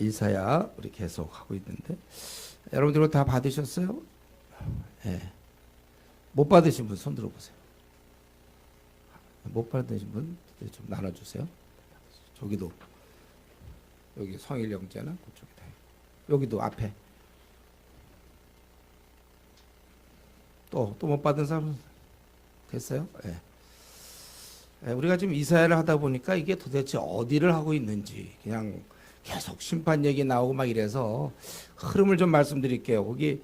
이사야 우리 계속 하고 있는데 여러분들 다 받으셨어요? 예. 못 받으신 분 손 들어보세요. 못 받으신 분 좀 나눠주세요. 저기도 여기 성일 영재나 그쪽에 다 여기도 앞에 또 또 못 받은 사람 됐어요? 예. 예, 우리가 지금 이사야를 하다 보니까 이게 도대체 어디를 하고 있는지 그냥 계속 심판 얘기 나오고 막 이래서 흐름을 좀 말씀드릴게요. 거기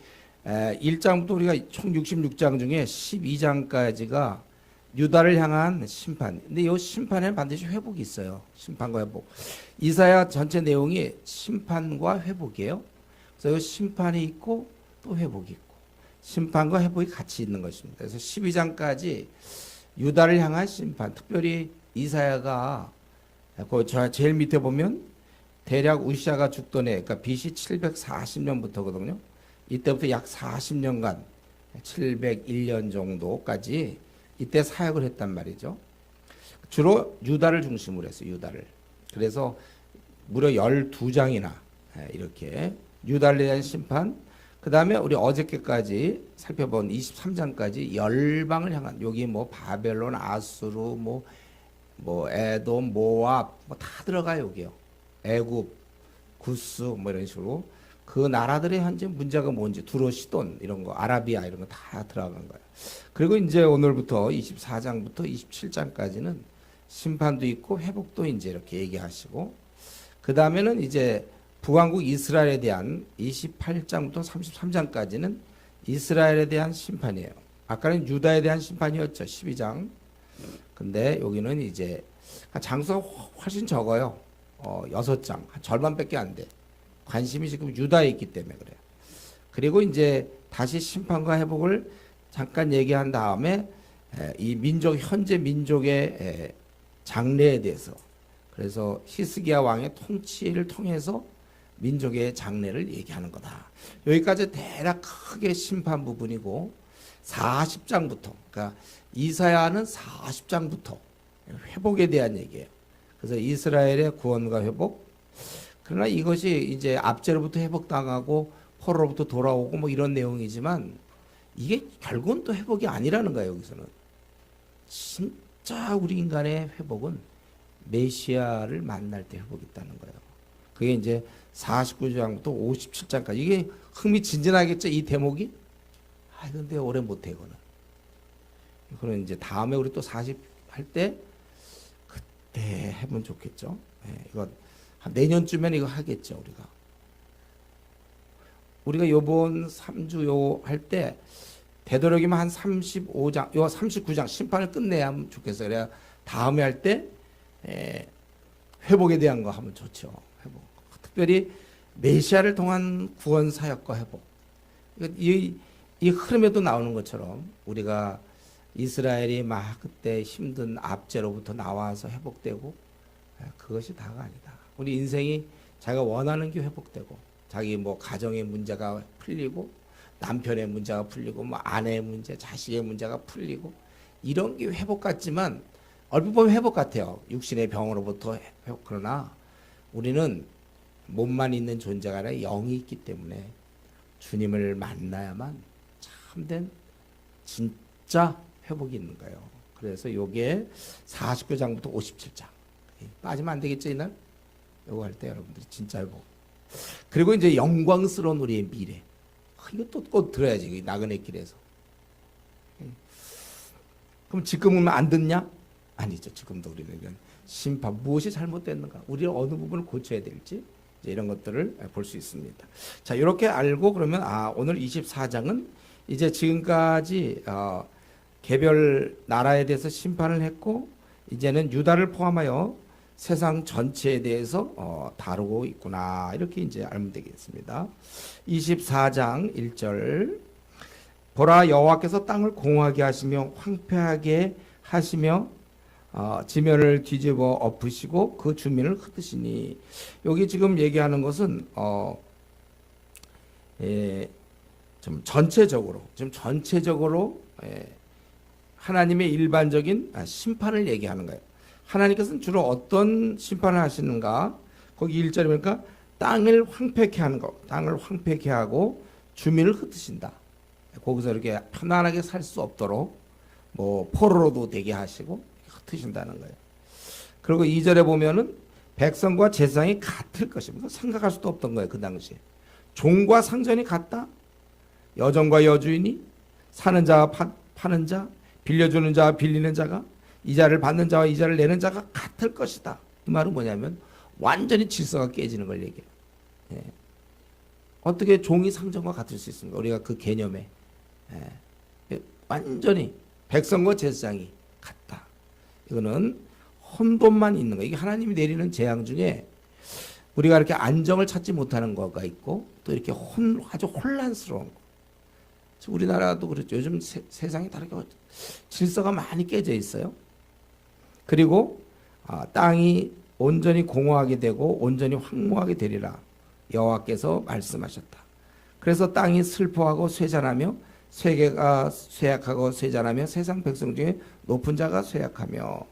에, 1장부터 우리가 총 66장 중에 12장까지가 유다를 향한 심판. 근데 이 심판에는 반드시 회복이 있어요. 심판과 회복. 이사야 전체 내용이 심판과 회복이에요. 그래서 이 심판이 있고 또 회복이 있고 심판과 회복이 같이 있는 것입니다. 그래서 12장까지 유다를 향한 심판, 특별히 이사야가 그저 제일 밑에 보면 대략 우시아가 죽던 해, 그러니까 BC 740년부터거든요. 이때부터 약 40년간 701년 정도까지 이때 사역을 했단 말이죠. 주로 유다를 중심으로 했어요. 유다를. 그래서 무려 12장이나 이렇게 유다를 대한 심판, 그 다음에 우리 어저께까지 살펴본 23장까지 열방을 향한 여기 뭐 바벨론, 아수르, 뭐, 뭐 에돔, 모압 뭐 다 들어가요 여기요. 애굽, 구스 뭐 이런 식으로 그 나라들의 현재 문제가 뭔지 두로 시돈 이런 거 아라비아 이런 거 다 들어간 거예요. 그리고 이제 오늘부터 24장부터 27장까지는 심판도 있고 회복도 이제 이렇게 얘기하시고 그 다음에는 이제 북왕국 이스라엘에 대한 28장부터 33장까지는 이스라엘에 대한 심판이에요. 아까는 유다에 대한 심판이었죠. 12장. 근데 여기는 이제 장수가 훨씬 적어요. 어, 6장. 한 절반밖에 안 돼. 관심이 지금 유다에 있기 때문에 그래요. 그리고 이제 다시 심판과 회복을 잠깐 얘기한 다음에 에, 이 민족 현재 민족의 에, 장래에 대해서 그래서 히스기야 왕의 통치를 통해서 민족의 장래를 얘기하는 거다. 여기까지 대략 크게 심판 부분이고 40장부터 그러니까 이사야는 40장부터 회복에 대한 얘기예요. 그래서 이스라엘의 구원과 회복 그러나 이것이 이제 압제로부터 회복당하고 포로로부터 돌아오고 뭐 이런 내용이지만 이게 결국은 또 회복이 아니라는 거예요 여기서는 진짜 우리 인간의 회복은 메시아를 만날 때 회복이 있다는 거예요. 그게 이제 49장부터 57장까지 이게 흥미진진하겠죠 이 대목이? 아 근데 오래 못해 이거는. 이거는 이제 다음에 우리 또 40 할 때 그때 해보면 좋겠죠. 네, 이거 한 내년쯤엔 이거 하겠죠 우리가. 우리가 요번 3주 요 할 때 되도록이면 한 35장, 요 39장 심판을 끝내야 하면 좋겠어요. 그래야 다음에 할 때 회복에 대한 거 하면 좋죠. 회복. 특별히 메시아를 통한 구원 사역과 회복. 이, 이 흐름에도 나오는 것처럼 우리가 이스라엘이 막 그때 힘든 압제로부터 나와서 회복되고 그것이 다가 아니다. 우리 인생이 자기가 원하는 게 회복되고 자기 뭐 가정의 문제가 풀리고 남편의 문제가 풀리고 뭐 아내의 문제, 자식의 문제가 풀리고 이런 게 회복 같지만 얼핏 보면 회복 같아요. 육신의 병으로부터 회복 그러나 우리는 몸만 있는 존재가 아니라 영이 있기 때문에 주님을 만나야만 참된 진짜 회복이 있는 거예요. 그래서 요게 49장부터 57장 빠지면 안 되겠죠 이날? 요거 할 때 여러분들이 진짜 회복. 그리고 이제 영광스러운 우리의 미래. 이것도 꼭 들어야지 나그네 길에서. 그럼 지금은 안 듣냐? 아니죠. 지금도 우리는 심판 무엇이 잘못됐는가? 우리가 어느 부분을 고쳐야 될지 이런 것들을 볼 수 있습니다. 자 이렇게 알고 그러면 아 오늘 24장은 이제 지금까지 어, 개별 나라에 대해서 심판을 했고 이제는 유다를 포함하여 세상 전체에 대해서 어, 다루고 있구나. 이렇게 이제 알면 되겠습니다. 24장 1절. 보라 여호와께서 땅을 공하게 하시며 황폐하게 하시며 어, 지면을 뒤집어 엎으시고 그 주민을 흩으시니. 여기 지금 얘기하는 것은 어, 예, 좀 전체적으로 좀 전체적으로 예, 하나님의 일반적인 아, 심판을 얘기하는 거예요. 하나님께서는 주로 어떤 심판을 하시는가? 거기 1절에 보니까 땅을 황폐케 하는 거, 땅을 황폐케 하고 주민을 흩으신다. 거기서 이렇게 편안하게 살 수 없도록 뭐 포로로도 되게 하시고 흩으신다는 거예요. 그리고 2절에 보면은 백성과 제사장이 같을 것입니다. 생각할 수도 없던 거예요, 그 당시에. 종과 상전이 같다? 여종과 여주인이 사는 자와 파, 파는 자, 빌려주는 자와 빌리는 자가 이자를 받는 자와 이자를 내는 자가 같을 것이다. 이 말은 뭐냐면 완전히 질서가 깨지는 걸 얘기해요. 예. 어떻게 종이 상전과 같을 수 있습니까? 우리가 그 개념에 예. 완전히 백성과 제사장이 같다. 이거는 혼돈만 있는 거. 이게 하나님이 내리는 재앙 중에 우리가 이렇게 안정을 찾지 못하는 거가 있고 또 이렇게 혼 아주 혼란스러운 거. 우리나라도 그렇죠. 요즘 세, 세상이 다르게 질서가 많이 깨져 있어요. 그리고 아, 땅이 온전히 공허하게 되고 온전히 황무하게 되리라 여호와께서 말씀하셨다. 그래서 땅이 슬퍼하고 쇠잔하며 세계가 쇠약하고 쇠잔하며 세상 백성 중에 높은 자가 쇠약하며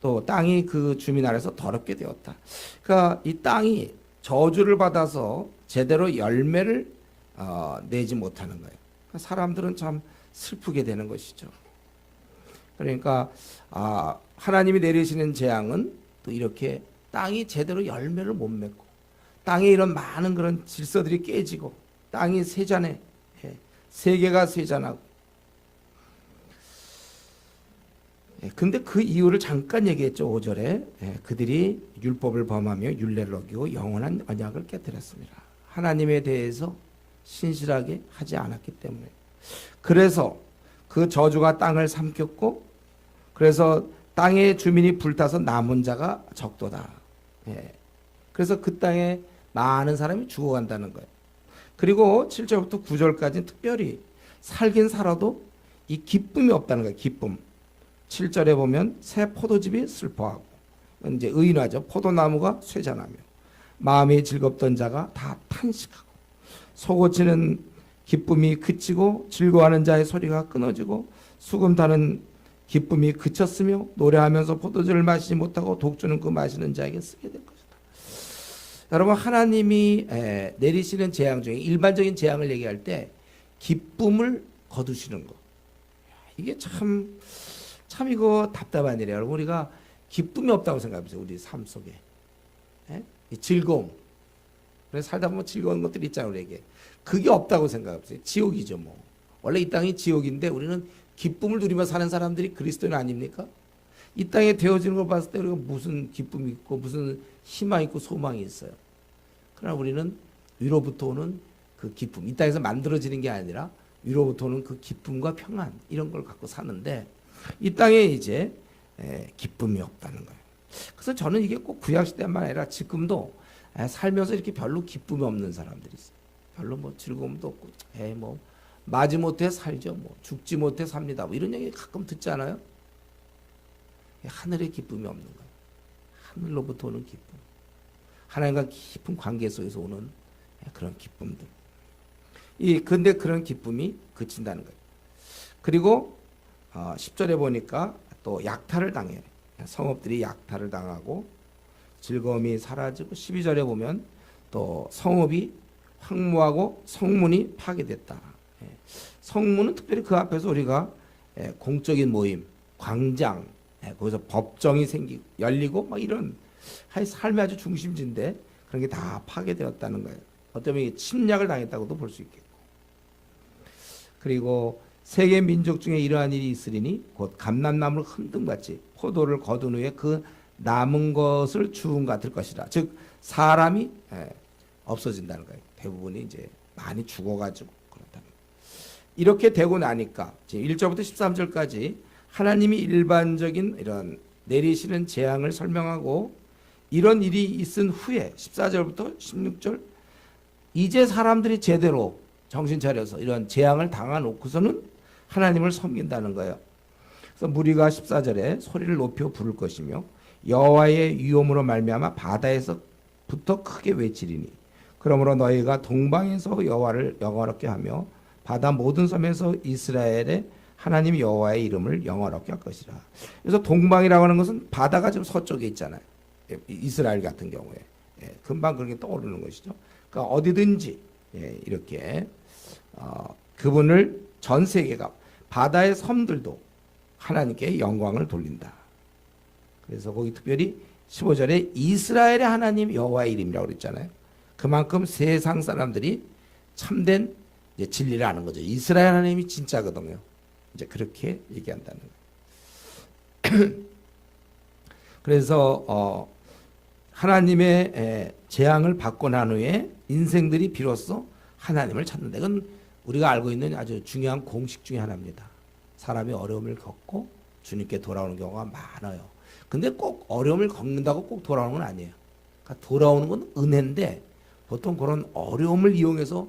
또 땅이 그 주민 아래서 더럽게 되었다. 그러니까 이 땅이 저주를 받아서 제대로 열매를 어, 내지 못하는 거예요. 사람들은 참 슬프게 되는 것이죠. 그러니까 아, 하나님이 내리시는 재앙은 또 이렇게 땅이 제대로 열매를 못 맺고 땅에 이런 많은 그런 질서들이 깨지고 땅이 세잔해 예, 세계가 세잔하고 예, 근데 그 이유를 잠깐 얘기했죠 5절에 예, 그들이 율법을 범하며 율례를 어기고 영원한 언약을 깨뜨렸습니다 하나님에 대해서 신실하게 하지 않았기 때문에 그래서 그 저주가 땅을 삼켰고 그래서 땅의 주민이 불타서 남은 자가 적도다. 예. 그래서 그 땅에 많은 사람이 죽어간다는 거예요. 그리고 7절부터 9절까지는 특별히 살긴 살아도 이 기쁨이 없다는 거예요. 기쁨. 7절에 보면 새 포도즙이 슬퍼하고 이제 의인화죠. 포도나무가 쇠잔하며 마음이 즐겁던 자가 다 탄식하고 속고치는 기쁨이 그치고 즐거워하는 자의 소리가 끊어지고 수금 타는 기쁨이 그쳤으며 노래하면서 포도주를 마시지 못하고 독주는 그 마시는 자에게 쓰게 될 것이다. 여러분 하나님이 에, 내리시는 재앙 중에 일반적인 재앙을 얘기할 때 기쁨을 거두시는 거. 이게 참, 참 이거 답답한 일이에요. 여러분 우리가 기쁨이 없다고 생각해보세요. 우리 삶 속에. 즐거움. 그래서 살다 보면 즐거운 것들이 있잖아요. 우리에게. 그게 없다고 생각해보세요. 지옥이죠 뭐. 원래 이 땅이 지옥인데 우리는 기쁨을 누리며 사는 사람들이 그리스도인 아닙니까? 이 땅에 되어지는 걸 봤을 때 우리가 무슨 기쁨이 있고 무슨 희망이 있고 소망이 있어요. 그러나 우리는 위로부터 오는 그 기쁨, 이 땅에서 만들어지는 게 아니라 위로부터 오는 그 기쁨과 평안 이런 걸 갖고 사는데 이 땅에 이제 에, 기쁨이 없다는 거예요. 그래서 저는 이게 꼭 구약 시대만 아니라 지금도 에, 살면서 이렇게 별로 기쁨이 없는 사람들이 있어요. 별로 뭐 즐거움도 없고, 에이 뭐 마지 못해 살죠. 뭐 죽지 못해 삽니다. 뭐 이런 얘기 가끔 듣잖아요. 하늘의 기쁨이 없는 거예요. 하늘로부터 오는 기쁨. 하나님과 깊은 관계 속에서 오는 그런 기쁨들. 이 근데 그런 기쁨이 그친다는 거예요. 그리고 어, 10절에 보니까 또 약탈을 당해요. 성읍들이 약탈을 당하고 즐거움이 사라지고 12절에 보면 또 성읍이 황무하고 성문이 파괴됐다. 성문은 특별히 그 앞에서 우리가 예, 공적인 모임, 광장, 예, 거기서 법정이 생기고 열리고 막 이런 삶의 아주 중심지인데 그런 게 다 파괴되었다는 거예요. 어쩌면 침략을 당했다고도 볼 수 있겠고. 그리고 세계 민족 중에 이러한 일이 있으리니 곧 감람나무를 흔든같이 포도를 거둔 후에 그 남은 것을 주운 같을 것이라. 즉 사람이 예, 없어진다는 거예요. 대부분이 이제 많이 죽어가지고 이렇게 되고 나니까 1절부터 13절까지 하나님이 일반적인 이런 내리시는 재앙을 설명하고 이런 일이 있은 후에 14절부터 16절 이제 사람들이 제대로 정신 차려서 이런 재앙을 당하 놓고서는 하나님을 섬긴다는 거예요. 그래서 무리가 14절에 소리를 높여 부를 것이며 여호와의 위엄으로 말미암아 바다에서부터 크게 외치리니 그러므로 너희가 동방에서 여호와를 영화롭게 하며 바다 모든 섬에서 이스라엘의 하나님 여호와의 이름을 영원롭게 할 것이라. 그래서 동방이라고 하는 것은 바다가 지금 서쪽에 있잖아요. 이스라엘 같은 경우에 예, 금방 그렇게 떠오르는 것이죠. 그러니까 어디든지 예, 이렇게 어, 그분을 전 세계가 바다의 섬들도 하나님께 영광을 돌린다. 그래서 거기 특별히 15절에 이스라엘의 하나님 여호와의 이름이라고 그랬잖아요. 그만큼 세상 사람들이 참된 진리를 아는 거죠. 이스라엘 하나님이 진짜거든요. 이제 그렇게 얘기한다는 거예요. 그래서 어, 하나님의 에, 재앙을 받고 난 후에 인생들이 비로소 하나님을 찾는다. 이건 우리가 알고 있는 아주 중요한 공식 중에 하나입니다. 사람이 어려움을 겪고 주님께 돌아오는 경우가 많아요. 근데 꼭 어려움을 겪는다고 꼭 돌아오는 건 아니에요. 그러니까 돌아오는 건 은혜인데 보통 그런 어려움을 이용해서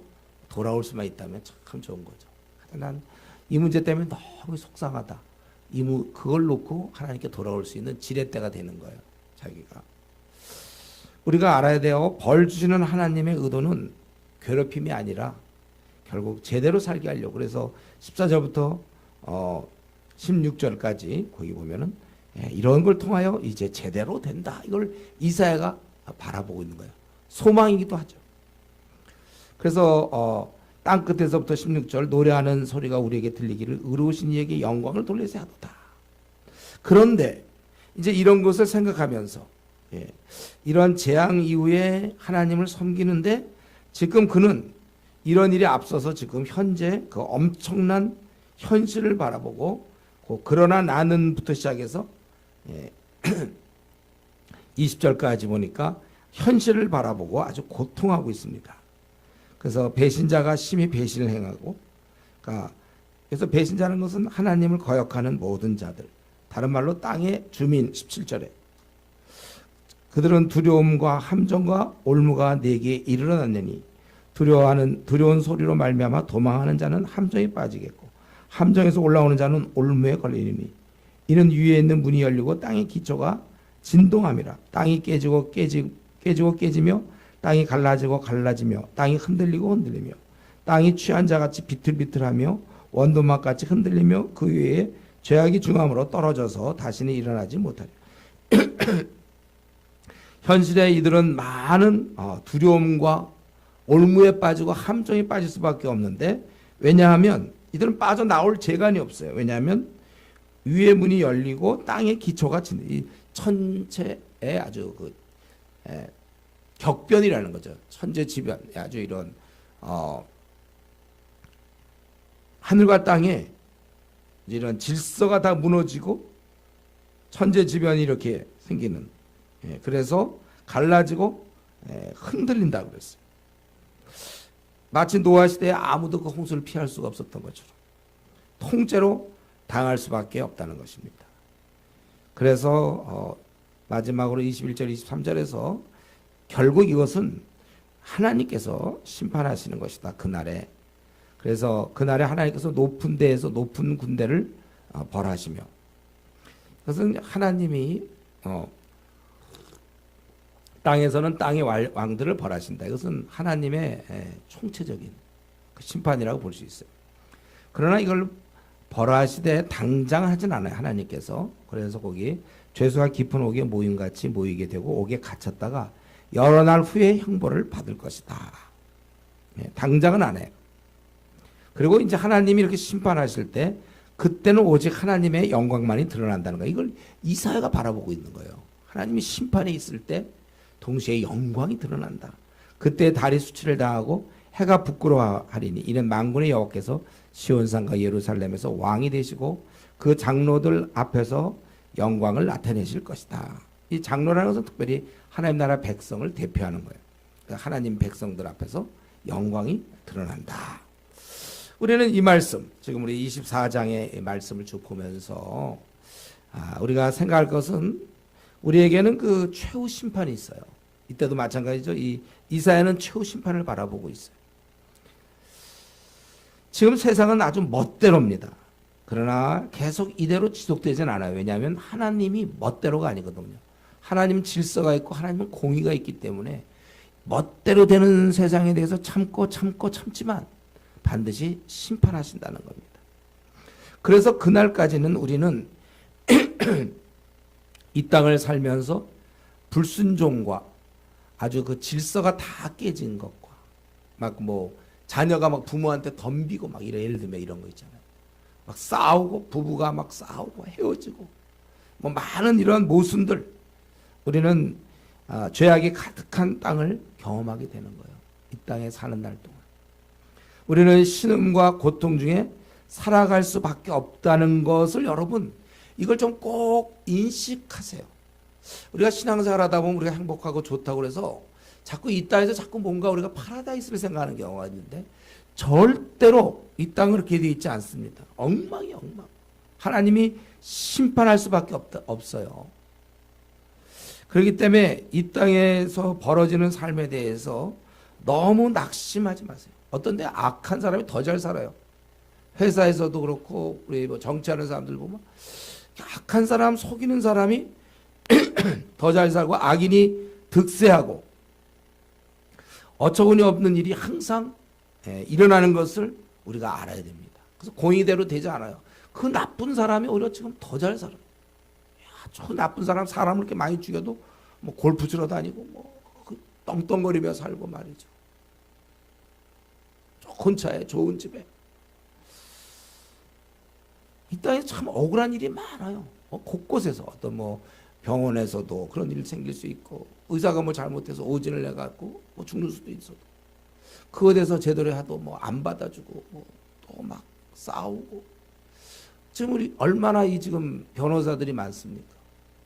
돌아올 수만 있다면 참 좋은 거죠. 난 이 문제 때문에 너무 속상하다. 이 무, 그걸 놓고 하나님께 돌아올 수 있는 지렛대가 되는 거예요. 자기가. 우리가 알아야 돼요. 벌 주시는 하나님의 의도는 괴롭힘이 아니라 결국 제대로 살게 하려고. 그래서 14절부터 어 16절까지 거기 보면은 예, 이런 걸 통하여 이제 제대로 된다. 이걸 이사야가 바라보고 있는 거예요. 소망이기도 하죠. 그래서 어, 땅 끝에서부터 16절 노래하는 소리가 우리에게 들리기를 의로우신 이에게 영광을 돌리세 하도다. 그런데 이제 이런 것을 생각하면서 예, 이러한 재앙 이후에 하나님을 섬기는데 지금 그는 이런 일에 앞서서 지금 현재 그 엄청난 현실을 바라보고 그 그러나 나는부터 시작해서 예, 20절까지 보니까 현실을 바라보고 아주 고통하고 있습니다. 그래서 배신자가 심히 배신을 행하고, 그러니까 그래서 배신자는 것은 하나님을 거역하는 모든 자들. 다른 말로 땅의 주민 17절에 그들은 두려움과 함정과 올무가 내게 이르러났느니 두려워하는 두려운 소리로 말미암아 도망하는 자는 함정에 빠지겠고 함정에서 올라오는 자는 올무에 걸리니 이는 위에 있는 문이 열리고 땅의 기초가 진동함이라 땅이 깨지고 깨지, 깨지고 깨지며 땅이 갈라지고 갈라지며 땅이 흔들리고 흔들리며 땅이 취한 자같이 비틀비틀하며 원도막같이 흔들리며 그 위에 죄악이 중함으로 떨어져서 다시는 일어나지 못하리. 현실에 이들은 많은 어, 두려움과 올무에 빠지고 함정에 빠질 수밖에 없는데 왜냐하면 이들은 빠져나올 재간이 없어요. 왜냐하면 위의 문이 열리고 땅의 기초가 진, 이 천체의 아주 그 에, 격변이라는 거죠. 천재 지변 아주 이런 어, 하늘과 땅에 이런 질서가 다 무너지고 천재 지변이 이렇게 생기는 예, 그래서 갈라지고 예, 흔들린다 그랬어요. 마치 노아 시대에 아무도 그 홍수를 피할 수가 없었던 것처럼 통째로 당할 수밖에 없다는 것입니다. 그래서 어, 마지막으로 21절 23절에서 결국 이것은 하나님께서 심판하시는 것이다. 그날에. 그래서 그날에 하나님께서 높은 데에서 높은 군대를 어, 벌하시며 그것은 하나님이 어, 땅에서는 땅의 왕들을 벌하신다. 이것은 하나님의 총체적인 그 심판이라고 볼 수 있어요. 그러나 이걸 벌하시되 당장 하진 않아요. 하나님께서. 그래서 거기 죄수가 깊은 옥에 모임같이 모이게 되고 옥에 갇혔다가 여러 날 후에 형벌을 받을 것이다. 예, 당장은 안 해요. 그리고 이제 하나님이 이렇게 심판하실 때 그때는 오직 하나님의 영광만이 드러난다는 거예요. 이걸 이사야가 바라보고 있는 거예요. 하나님이 심판에 있을 때 동시에 영광이 드러난다. 그때 달이 수치를 당하고 해가 부끄러워하리니 이는 만군의 여호와께서 시온산과 예루살렘에서 왕이 되시고 그 장로들 앞에서 영광을 나타내실 것이다. 이 장로라는 것은 특별히 하나님 나라 백성을 대표하는 거예요. 그러니까 하나님 백성들 앞에서 영광이 드러난다. 우리는 이 말씀, 지금 우리 24장의 말씀을 쭉 보면서 아, 우리가 생각할 것은 우리에게는 그 최후 심판이 있어요. 이때도 마찬가지죠. 이 이사야는 최후 심판을 바라보고 있어요. 지금 세상은 아주 멋대로입니다. 그러나 계속 이대로 지속되지는 않아요. 왜냐하면 하나님이 멋대로가 아니거든요. 하나님 질서가 있고 하나님은 공의가 있기 때문에 멋대로 되는 세상에 대해서 참고 참고 참지만 반드시 심판하신다는 겁니다. 그래서 그날까지는 우리는 이 땅을 살면서 불순종과 아주 그 질서가 다 깨진 것과 막뭐 자녀가 막 부모한테 덤비고 막 이런 예를 들면 이런 거 있잖아요. 막 싸우고 부부가 막 싸우고 헤어지고 뭐 많은 이런 모순들 우리는 아, 죄악이 가득한 땅을 경험하게 되는 거예요. 이 땅에 사는 날 동안 우리는 신음과 고통 중에 살아갈 수밖에 없다는 것을 여러분 이걸 좀 꼭 인식하세요. 우리가 신앙생활 하다 보면 우리가 행복하고 좋다고 그래서 자꾸 이 땅에서 자꾸 뭔가 우리가 파라다이스를 생각하는 경우가 있는데 절대로 이 땅은 그렇게 되어 있지 않습니다. 엉망이 엉망. 하나님이 심판할 수밖에 없다, 없어요. 그렇기 때문에 이 땅에서 벌어지는 삶에 대해서 너무 낙심하지 마세요. 어떤데 악한 사람이 더 잘 살아요. 회사에서도 그렇고 우리 뭐 정치하는 사람들 보면 악한 사람 속이는 사람이 더 잘 살고 악인이 득세하고 어처구니 없는 일이 항상 예, 일어나는 것을 우리가 알아야 됩니다. 그래서 공의대로 되지 않아요. 그 나쁜 사람이 오히려 지금 더 잘 살아요. 야, 저 나쁜 사람 사람을 이렇게 많이 죽여도 뭐 골프 치러 다니고 뭐그 떵떵거리며 살고 말이죠. 좋은 차에 좋은 집에 이 땅에 참 억울한 일이 많아요. 어, 곳곳에서 어떤 뭐 병원에서도 그런 일이 생길 수 있고 의사가 뭐 잘못해서 오진을 내갖고 뭐 죽는 수도 있어도 그거에 대해서 제대로 해도 뭐 안 받아주고 뭐 또 막 싸우고 지금 우리 얼마나 이 지금 변호사들이 많습니까?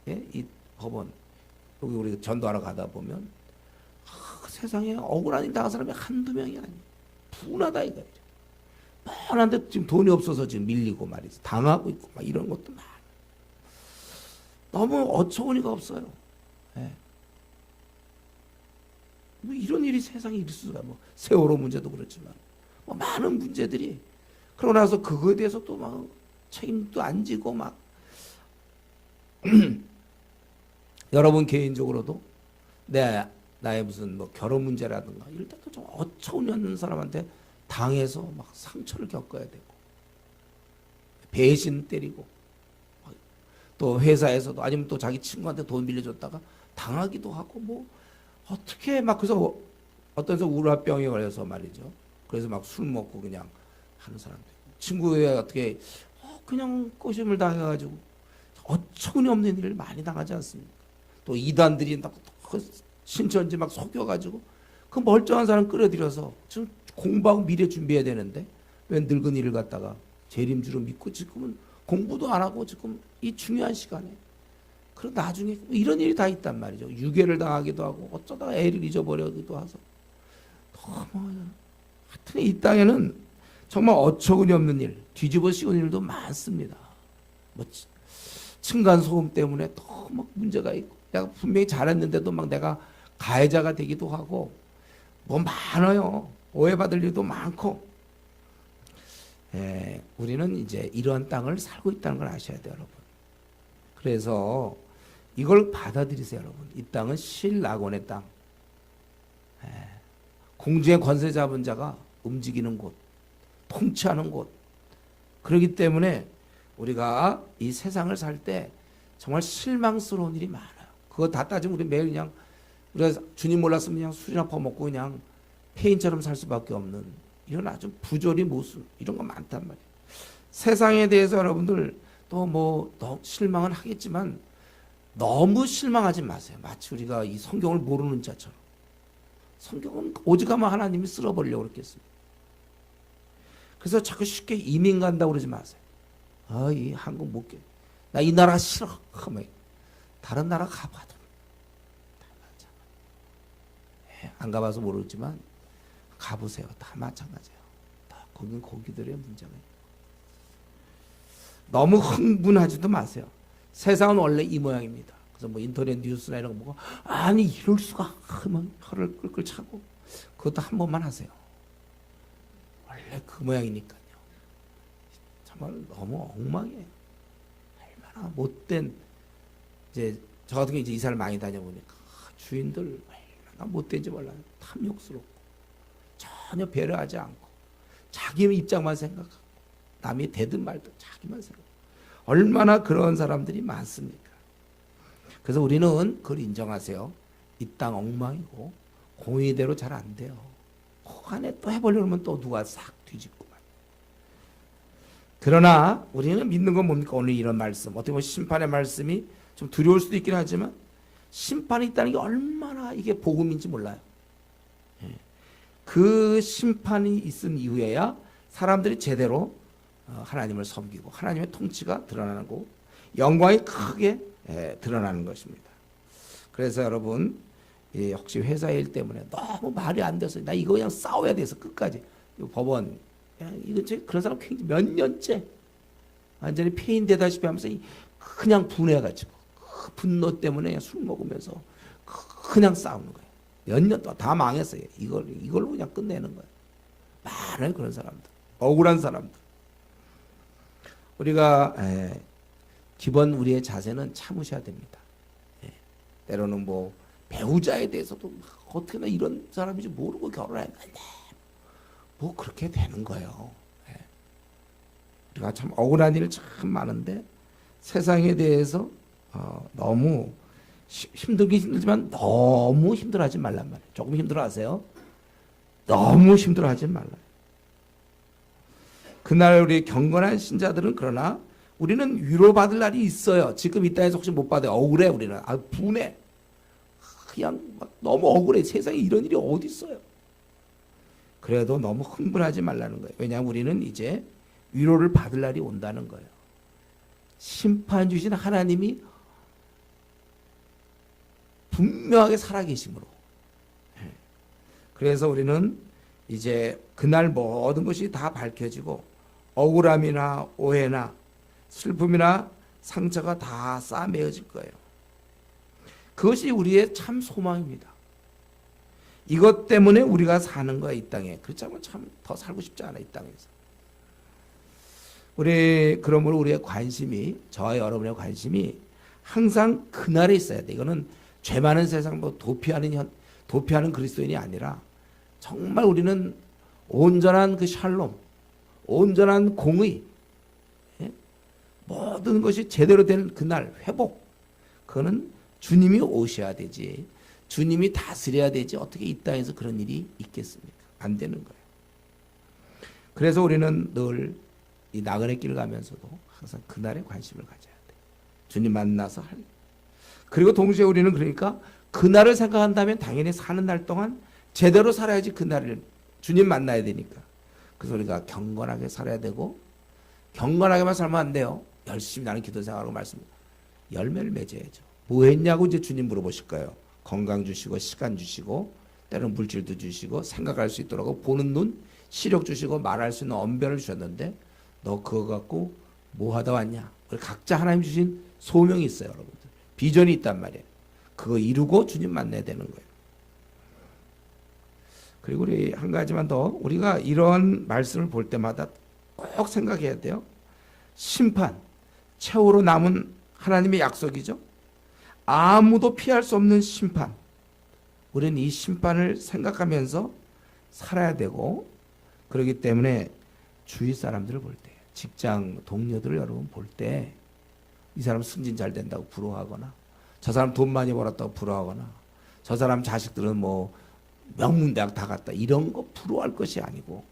예? 이 법원 여기 우리 전도하러 가다 보면 아, 세상에 억울한 일 당한 사람이 한두 명이 아니에요. 분하다 이거죠. 뻔한데 지금 돈이 없어서 지금 밀리고 말이죠. 당하고 있고 막 이런 것도 많아. 너무 어처구니가 없어요. 예. 뭐 이런 일이 세상에 있을 수가 뭐 세월호 문제도 그렇지만 뭐 많은 문제들이 그러고 나서 그거에 대해서 또 막 책임도 안 지고 막 여러분 개인적으로도 내 나의 무슨 뭐 결혼 문제라든가 이럴 때도 좀 어처구니 없는 사람한테 당해서 막 상처를 겪어야 되고 배신 때리고 또 회사에서도 아니면 또 자기 친구한테 돈 빌려줬다가 당하기도 하고 뭐 어떻게 막 그래서 어떤 서 우울병에 걸려서 말이죠. 그래서 막 술 먹고 그냥 하는 사람들 친구에 어떻게 어, 그냥 꼬심을 당해가지고 어처구니 없는 일을 많이 당하지 않습니까? 또 이단들이 막그 신천지 막 속여가지고 그 멀쩡한 사람 끌어들여서 지금 공부하고 미래 준비해야 되는데 왜 늙은이를 갖다가 재림주로 믿고 지금은 공부도 안 하고 지금 이 중요한 시간에 그럼 나중에 이런 일이 다 있단 말이죠. 유괴를 당하기도 하고 어쩌다가 애를 잊어버리기도 하서 너무 하여튼 이 땅에는 정말 어처구니 없는 일, 뒤집어 씌운 일도 많습니다. 뭐 치- 층간 소음 때문에 더막 문제가 있고 내가 분명히 잘했는데도 막 내가 가해자가 되기도 하고 뭐 많아요. 오해받을 일도 많고 예, 우리는 이제 이러한 땅을 살고 있다는 걸 아셔야 돼요, 여러분. 그래서 이걸 받아들이세요, 여러분. 이 땅은 신락원의 땅. 예, 공중의 권세 잡은 자가 움직이는 곳, 통치하는 곳. 그렇기 때문에 우리가 이 세상을 살 때 정말 실망스러운 일이 많아요. 그거 다 따지면 우리 매일 그냥 우리가 주님 몰랐으면 그냥 술이나 퍼먹고 그냥 폐인처럼 살 수밖에 없는 이런 아주 부조리 모습 이런 거 많단 말이에요. 세상에 대해서 여러분들 또 뭐 실망은 하겠지만 너무 실망하지 마세요. 마치 우리가 이 성경을 모르는 자처럼. 성경은 오직하면 하나님이 쓸어버리려고 그랬겠습니다. 그래서 자꾸 쉽게 이민 간다고 그러지 마세요. 아, 이 한국 못 가. 나이 나라 싫어. 하면 다른 나라 가봐도. 예, 안 가봐서 모르지만 가보세요. 다 마찬가지예요. 다 거긴 거기들의 문제가 있고. 너무 흥분하지도 마세요. 세상은 원래 이 모양입니다. 그래서 뭐 인터넷 뉴스나 이런 거 보고 아니 이럴 수가 하면 혀를 끌끌 차고 그것도 한 번만 하세요. 원래 그 모양이니까요. 정말 너무 엉망이에요. 얼마나 못된 이제 저 같은 경우 이제 이사를 많이 다녀보니까 아, 주인들 얼마나 못된지 몰라요. 탐욕스럽고 전혀 배려하지 않고 자기 입장만 생각하고 남이 되든 말든 자기만 생각. 얼마나 그런 사람들이 많습니까? 그래서 우리는 그걸 인정하세요. 이 땅 엉망이고 공의대로 잘 안 돼요. 그 안에 또 해보려면 또 누가 싹 뒤집고 말. 그러나 우리는 믿는 건 뭡니까? 오늘 이런 말씀. 어떻게 보면 심판의 말씀이 좀 두려울 수도 있긴 하지만 심판이 있다는 게 얼마나 이게 복음인지 몰라요. 예. 그 심판이 있은 이후에야 사람들이 제대로 어, 하나님을 섬기고 하나님의 통치가 드러나는 거고 영광이 크게 예, 드러나는 것입니다. 그래서 여러분 예, 혹시 회사 일 때문에 너무 말이 안 돼서 나 이거 그냥 싸워야 돼서 끝까지 이 법원 야, 이거 저 그런 사람 굉장히 몇 년째 완전히 폐인되다시피 하면서 이- 그냥 분해가지고 그 분노 때문에 술 먹으면서 그- 그냥 싸우는 거예요. 몇 년 동안 다 망했어요. 이걸 이걸로 그냥 끝내는 거예요. 많아요 그런 사람들, 억울한 사람들. 우리가 에, 기본 우리의 자세는 참으셔야 됩니다. 예. 때로는 뭐 배우자에 대해서도 막 어떻게나 이런 사람인지 모르고 결혼했는데 뭐 그렇게 되는 거예요. 예. 우리가 참 억울한 일 참 많은데 세상에 대해서 어, 너무 시- 힘들긴 힘들지만 너무 힘들어하지 말란 말이에요. 조금 힘들어하세요. 너무 힘들어하지 말라. 그날 우리 경건한 신자들은 그러나 우리는 위로받을 날이 있어요. 지금 이 땅에서 혹시 못 받아요. 억울해 우리는. 아 분해. 그냥 막 너무 억울해. 세상에 이런 일이 어디 있어요. 그래도 너무 흥분하지 말라는 거예요. 왜냐하면 우리는 이제 위로를 받을 날이 온다는 거예요. 심판 주신 하나님이 분명하게 살아계심으로. 예. 그래서 우리는 이제 그날 모든 것이 다 밝혀지고 억울함이나 오해나 슬픔이나 상처가 다 싸매어질 거예요. 그것이 우리의 참 소망입니다. 이것 때문에 우리가 사는 거야 이 땅에. 그렇지 않으면 참 더 살고 싶지 않아 이 땅에서. 우리 그러므로 우리의 관심이 저와 여러분의 관심이 항상 그날에 있어야 돼. 이거는 죄 많은 세상 뭐 도피하는 현 도피하는 그리스도인이 아니라 정말 우리는 온전한 그 샬롬, 온전한 공의, 예? 모든 것이 제대로 된 그날 회복. 그거는 주님이 오셔야 되지. 주님이 다스려야 되지. 어떻게 이 땅에서 그런 일이 있겠습니까? 안 되는 거예요. 그래서 우리는 늘 이 나그네 길 가면서도 항상 그날에 관심을 가져야 돼. 주님 만나서 할. 그리고 동시에 우리는 그러니까 그날을 생각한다면 당연히 사는 날 동안 제대로 살아야지 그날을 주님 만나야 되니까. 그래서 우리가 경건하게 살아야 되고 경건하게만 살면 안 돼요. 열심히 나는 기도 생활하고 말씀 열매를 맺어야죠. 뭐 했냐고 이제 주님 물어보실 거예요. 건강 주시고 시간 주시고 때로는 물질도 주시고 생각할 수 있도록 보는 눈, 시력 주시고 말할 수 있는 언변을 주셨는데 너 그거 갖고 뭐 하다 왔냐? 우리 각자 하나님 주신 소명이 있어요, 여러분들. 비전이 있단 말이에요. 그거 이루고 주님 만나야 되는 거예요. 그리고 우리 한 가지만 더 우리가 이런 말씀을 볼 때마다 꼭 생각해야 돼요. 심판, 최후로 남은 하나님의 약속이죠. 아무도 피할 수 없는 심판. 우리는 이 심판을 생각하면서 살아야 되고 그렇기 때문에 주위 사람들을 볼 때, 직장 동료들을 여러분 볼 때 이 사람 승진 잘 된다고 부러워하거나 저 사람 돈 많이 벌었다고 부러워하거나 저 사람 자식들은 뭐 명문대학 다 갔다 이런 거 부러워할 것이 아니고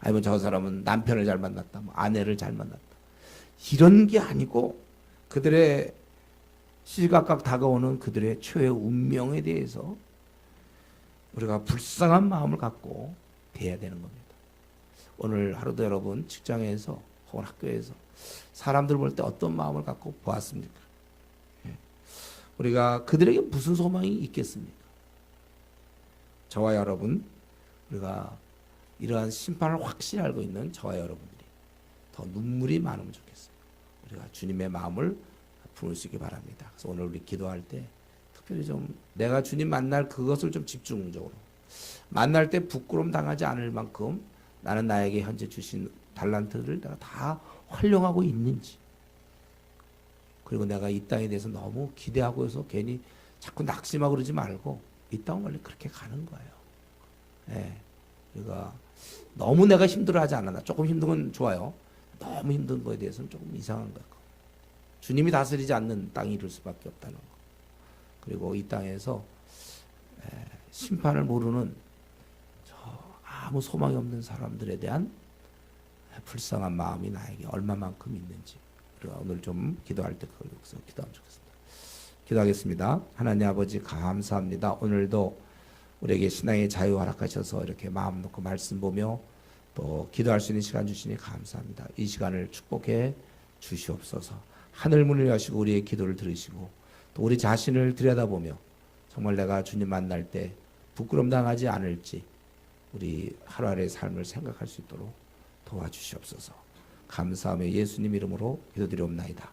아니면 저 사람은 남편을 잘 만났다, 뭐 아내를 잘 만났다 이런 게 아니고 그들의 시각각 다가오는 그들의 최후의 운명에 대해서 우리가 불쌍한 마음을 갖고 대해야 되는 겁니다. 오늘 하루도 여러분 직장에서 혹은 학교에서 사람들 볼 때 어떤 마음을 갖고 보았습니까? 예. 우리가 그들에게 무슨 소망이 있겠습니까? 저와 여러분, 우리가 이러한 심판을 확실히 알고 있는 저와 여러분들이 더 눈물이 많으면 좋겠어요. 우리가 주님의 마음을 품을 수 있기 바랍니다. 그래서 오늘 우리 기도할 때 특별히 좀 내가 주님 만날 그것을 좀 집중적으로 만날 때 부끄럼 당하지 않을 만큼 나는 나에게 현재 주신 달란트를 내가 다 활용하고 있는지 그리고 내가 이 땅에 대해서 너무 기대하고 해서 괜히 자꾸 낙심하고 그러지 말고 이 땅은 원래 그렇게 가는 거예요. 예. 우리가 너무 내가 힘들어하지 않아. 나 조금 힘든 건 좋아요. 너무 힘든 거에 대해서는 조금 이상한 것 같고. 주님이 다스리지 않는 땅이 이룰 수밖에 없다는 거. 그리고 이 땅에서 심판을 모르는 저 아무 소망이 없는 사람들에 대한 불쌍한 마음이 나에게 얼마만큼 있는지 오늘 좀 기도할 때 그걸 여기서 기도하면 좋겠습니다. 기도하겠습니다. 하나님 아버지 감사합니다. 오늘도 우리에게 신앙의 자유 허락하셔서 이렇게 마음 놓고 말씀 보며 또 기도할 수 있는 시간 주시니 감사합니다. 이 시간을 축복해 주시옵소서. 하늘 문을 여시고 우리의 기도를 들으시고 또 우리 자신을 들여다보며 정말 내가 주님 만날 때 부끄럼 당하지 않을지 우리 하루하루의 삶을 생각할 수 있도록 도와주시옵소서. 감사하며 예수님 이름으로 기도드리옵나이다.